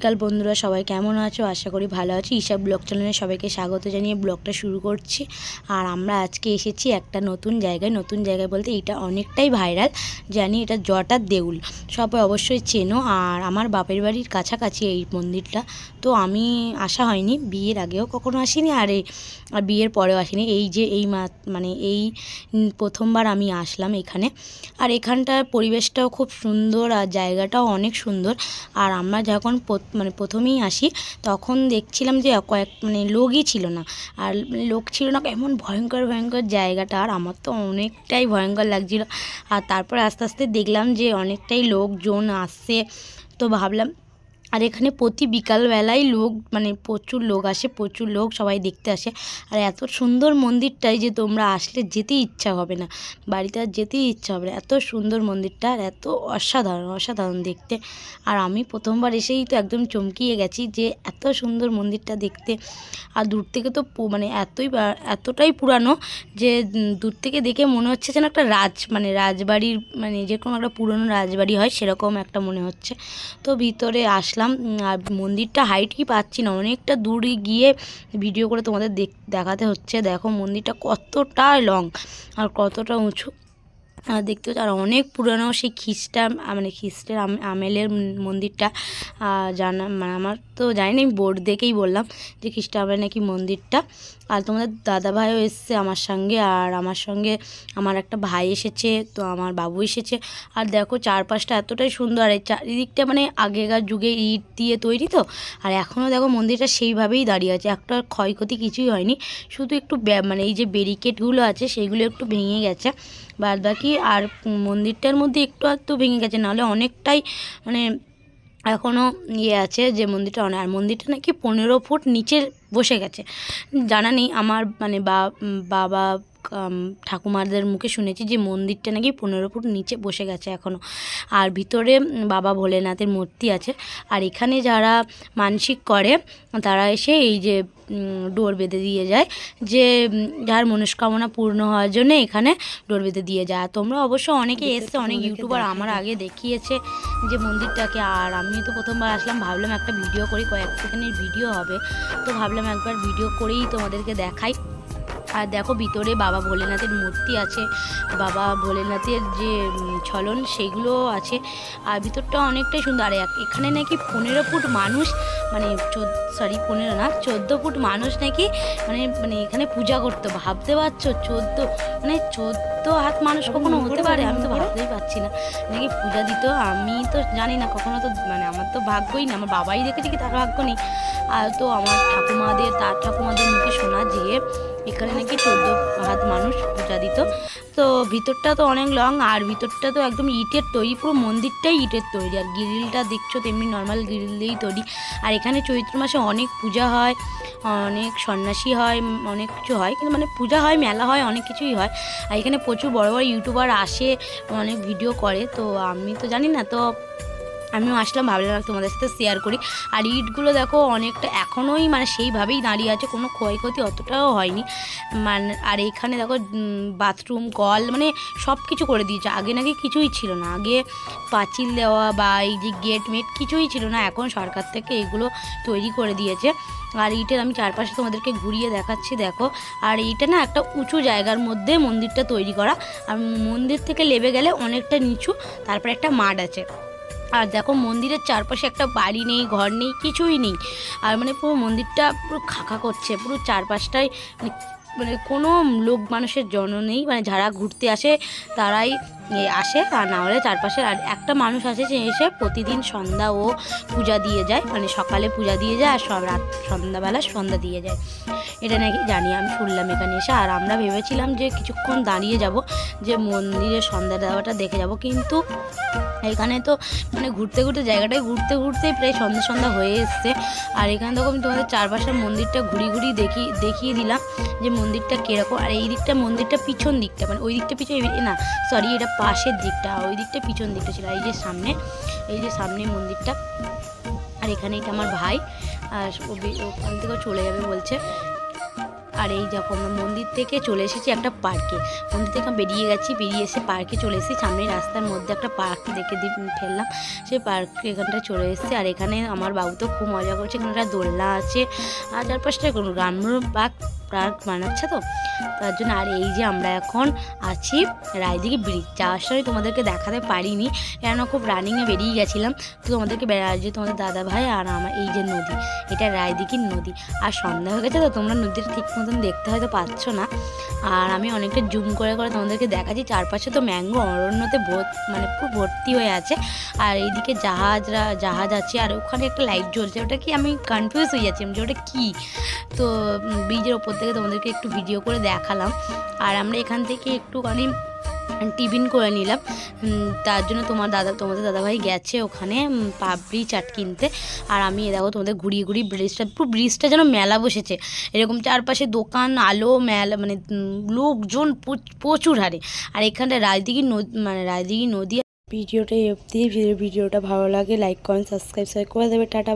বিকাল বন্ধুরা সবাই কেমন আছো? আশা করি ভালো আছো। ঈশা ব্লগ চ্যানেলে সবাইকে স্বাগত জানিয়ে ব্লগটা শুরু করছি। আর আমরা আজকে এসেছি একটা নতুন জায়গায়। নতুন জায়গায় বলতে এটা অনেকটাই ভাইরাল। জানি এটা জটার দেউল। সবাই অবশ্যই চেনো। আর আমার বাপের বাড়ির কাছাকাছি এই মন্দিরটা। তো আমি আসা হয়নি। বিয়ের আগেও কখনো আসিনি। আর এই, আর বিয়ের পরেও আসিনি। এই যে এই মানে এই প্রথমবার আমি আসলাম এখানে। আর এখানটার পরিবেশটাও খুব সুন্দর। আর জায়গাটাও অনেক সুন্দর। আর আমরা যখন মানে প্রথমেই আসি, তখন দেখছিলাম যে কয়েক মানে লোকই ছিল না। আর লোক ছিল না এমন ভয়ঙ্কর ভয়ঙ্কর জায়গাটা। আর আমার তো অনেকটাই ভয়ঙ্কর লাগছিল। আর তারপর আস্তে আস্তে দেখলাম যে অনেকটাই লোকজন আসছে। তো ভাবলাম আর এখানে প্রতি বিকালবেলায় লোক মানে প্রচুর লোক আসে, প্রচুর লোক সবাই দেখতে আসে। আর এত সুন্দর মন্দিরটাই যে তোমরা আসলে যেতেই ইচ্ছা হবে না। বাড়িতে আর যেতেই ইচ্ছা হবে না। এত সুন্দর মন্দিরটা, আর এত অসাধারণ অসাধারণ দেখতে। আর আমি প্রথমবার এসেই তো একদম চমকিয়ে গেছি যে এত সুন্দর মন্দিরটা দেখতে। আর দূর থেকে তো মানে এতই এতটাই পুরানো যে দূর থেকে দেখে মনে হচ্ছে যেন একটা রাজ মানে রাজবাড়ির মানে যেরকম একটা পুরনো রাজবাড়ি হয় সেরকম একটা মনে হচ্ছে। তো ভিতরে আসলাম উম, আর মন্দিরটা হাইট কি পাচ্ছি না। অনেকটা দূরে গিয়ে ভিডিও করে তোমাদের দেখ দেখাতে হচ্ছে। দেখো মন্দিরটা কতটা লং আর কতটা উঁচু। দেখতে হচ্ছে আর অনেক পুরনো সেই খ্রিস্টান আ, মানে খ্রিস্টের আম- আমেলের মন্দিরটা জানা মানে আমার তো জানি না আমি বোর্ড দেখেই বললাম যে খ্রিস্ট আমের নাকি মন্দিরটা। আর তোমাদের দাদা ভাইও এসছে আমার সঙ্গে আর আমার সঙ্গে আমার একটা ভাই এসেছে তো আমার বাবু এসেছে। আর দেখো চারপাশটা এতটাই সুন্দর আর এই চারিদিকটা মানে আগেকার যুগে ইট দিয়ে তৈরি তো আর এখনও দেখো মন্দিরটা সেইভাবেই দাঁড়িয়ে আছে। একটা ক্ষয়ক্ষতি কিছুই হয়নি শুধু একটু মানে এই যে ব্যারিকেডগুলো আছে সেইগুলো একটু ভেঙে গেছে। বাদ বাকি আর মন্দিরটার মধ্যে একটু একটু ভেঙে গেছে, নাহলে অনেকটাই মানে এখনও ইয়ে আছে যে মন্দিরটা অনেক আর মন্দিরটা নাকি পনেরো ফুট নিচে বসে গেছে। জানা নেই আমার মানে বাবা ঠাকুমাদের মুখে শুনেছি যে মন্দিরটা নাকি পনেরো ফুট নিচে বসে গেছে এখনও আর ভিতরে বাবা ভোলেনাথের মূর্তি আছে। আর এখানে যারা মানসিক করে তারা এসে এই যে ডোর বেঁধে দিয়ে যায় যে যার মনস্কামনা পূর্ণ হওয়ার জন্য এখানে ডোর বেঁধে দিয়ে যায়। আর তোমরা অবশ্য অনেকে এসছে অনেক ইউটিউবার আমার আগে দেখিয়েছে যে মন্দিরটাকে। আর আমি তো প্রথমবার আসলাম ভাবলাম একটা ভিডিও করি কয়েক সেকেন্ডের ভিডিও হবে। তো ভাবলাম একবার ভিডিও করেই তোমাদেরকে দেখাই। আর দেখো ভিতরে বাবা ভোলেনাথের মূর্তি আছে বাবা ভোলেনাথের যে ছলন সেগুলো আছে। আর ভিতরটা অনেকটাই সুন্দর আর এক- এখানে নাকি পনেরো ফুট মানুষ মানে চোদ্দ সরি পনেরো না চোদ্দ ফুট মানুষ নাকি মানে মানে এখানে পূজা করতো। ভাবতে পারছ? চোদ্দ মানে চোদ্দ হাত মানুষ কখনো হতে পারে? আমি তো ভাবতেই পারছি না। নাকি পূজা দিত? আমি তো জানি না কখনো তো মানে আমার তো ভাগ্যই না আমার বাবাই দেখেছি কি তার ভাগ্য নেই। আর তো আমার ঠাকুমাদের তার ঠাকুমাদের মুখে শোনা যে এখানে নাকি চোদ্দ হাত মানুষ পূজা দিত। তো ভিতরটা তো অনেক লং, আর ভিতরটা তো একদম ইটের তৈরি, পুরো মন্দিরটাই ইটের তৈরি। আর গ্রিলটা দেখছ তেমনি নর্মাল গ্রিল দিয়েই তৈরি। আর এখানে চৈত্র মাসে অনেক পূজা হয়, অনেক সন্ন্যাসী হয়, অনেক কিছু হয়। কিন্তু মানে পূজা হয়, মেলা হয়, অনেক কিছুই হয়। আর এখানে প্রচুর বড় বড় ইউটিউবার আসে, অনেক ভিডিও করে। তো আমি তো জানি না, তো আমিও আসলাম, ভাবলাম তোমাদের সাথে শেয়ার করি। আর ইটগুলো দেখো অনেকটা এখনোই মানে সেইভাবেই দাঁড়িয়ে আছে, কোনো ক্ষয়ক্ষতি অতটাও হয়নি। মানে আর এখানে দেখো বাথরুম কল মানে সব কিছু করে দিয়েছে। আগে নাকি কিছুই ছিল না। আগে পাঁচিল দেওয়া বা এই যে গেট মেট কিছুই ছিল না। এখন সরকার থেকে এগুলো তৈরি করে দিয়েছে। আর এইটার আমি চারপাশে তোমাদেরকে ঘুরিয়ে দেখাচ্ছি, দেখো। আর এইটা না একটা উঁচু জায়গার মধ্যে মন্দিরটা তৈরি করা। আর মন্দির থেকে লেবে গেলে অনেকটা নিচু, তারপরে একটা মাঠ আছে। আর দেখো মন্দিরের চারপাশে একটা বাড়ি নেই, ঘর নেই, কিছুই নেই। আর মানে পুরো মন্দিরটা পুরো খাঁকা করছে, পুরো চারপাশটায় মানে কোনো লোক মানুষের জন নেই মানে যারা ঘুরতে আসে তারাই আসে, আর না হলে চারপাশে আর একটা মানুষ আছে যে এসে প্রতিদিন সন্ধ্যা ও পূজা দিয়ে যায় মানে সকালে পূজা দিয়ে যায় আর সব রাত সন্ধ্যাবেলা সন্ধ্যা দিয়ে যায়। এটা নাকি জানি, আমি শুনলাম এখানে এসে, আর আমরা ভেবেছিলাম যে কিছুক্ষণ দাঁড়িয়ে যাব, যে মন্দিরে সন্ধ্যা দেওয়াটা দেখে যাব, কিন্তু এখানে তো মানে ঘুরতে ঘুরতে জায়গাটায় ঘুরতে ঘুরতে প্রায় সন্ধ্যা সন্ধ্যা হয়ে এসছে। আর এখানে আমি তোমাদের চারপাশের মন্দিরটা ঘুরি ঘুরি দেখি, দেখিয়ে দিলাম। যে মন্দিরটা কীরকম, আর এই দিকটা মন্দিরটা পিছন দিকটা মানে ওই দিকটা পিছন না সরি এটা পাশের দিকটা, ওই দিকটা পিছন দিকটা ছিল, এই যে সামনে, এই যে সামনে মন্দিরটা, আর এখানে এটা আমার ভাই, আর ওখান থেকেও চলে যাবে বলছে। আর এই যখন আমরা মন্দির থেকে চলে এসেছি একটা পার্কে, মন্দির থেকে বেরিয়ে গেছি, বেরিয়ে এসে পার্কে চলে এসেছি, সামনে রাস্তার মধ্যে একটা পার্ক দেখে ফেললাম সেই পার্ক এখানটা চলে এসেছি, আর এখানে আমার বাবু তো খুব মজা করছে এখানে একটা দোলনা আছে, আর চারপাশটা কোনো গ্রাম্য পার্ক পার্ক বানাচ্ছে তো। তার জন্য আর এই যে আমরা এখন আছি রায়দিঘি ব্রিজ। যাওয়ার সময় তোমাদেরকে দেখাতে পারিনি কেন খুব রানিংয়ে বেরিয়ে গেছিলাম। তো তোমাদেরকে যে তোমাদের দাদা ভাই আর আমার এই যে নদী, এটা রায়দিঘির নদী। আর সন্ধ্যা হয়ে গেছে তো তোমরা নদীটা ঠিক মতন দেখতে হয়তো পাচ্ছ না। আর আমি অনেকটা জুম করে করে তোমাদেরকে দেখাচ্ছি, চারপাশে তো ম্যাঙ্গো অরণ্যতে মানে খুব ভর্তি হয়ে আছে। আর এইদিকে জাহাজরা জাহাজ আছে, আর ওখানে একটা লাইট জ্বলছে। ওটা কি আমি কনফিউজ হয়ে যাচ্ছি যে ওটা কী? তো ব্রিজের ওপর থেকে তোমাদেরকে একটু ভিডিও করে দেখালাম। আর আমরা এখান থেকে একটুখানি টিফিন করে নিলাম। তার জন্য তোমার দাদা, তোমাদের দাদাভাই গেছে ওখানে পাপড়ি, চাট কিনতে। আর আমি এ দেখো তোমাদের ঘুরিয়ে ঘুরিয়ে ব্রিজটা, পুরো ব্রিজটা যেন মেলা বসেছে। এরকম চারপাশে দোকান, আলো, মেলা মানে লোকজন প্রচ- প্রচুর হারে। আর এখানটা রাজদিঘি নদী মানে রাজদিঘি নদী। ভিডিওটা অবধি। ভিডিওটা ভালো লাগে লাইক কমেন্ট সাবস্ক্রাইব করে দেবে। টাটা।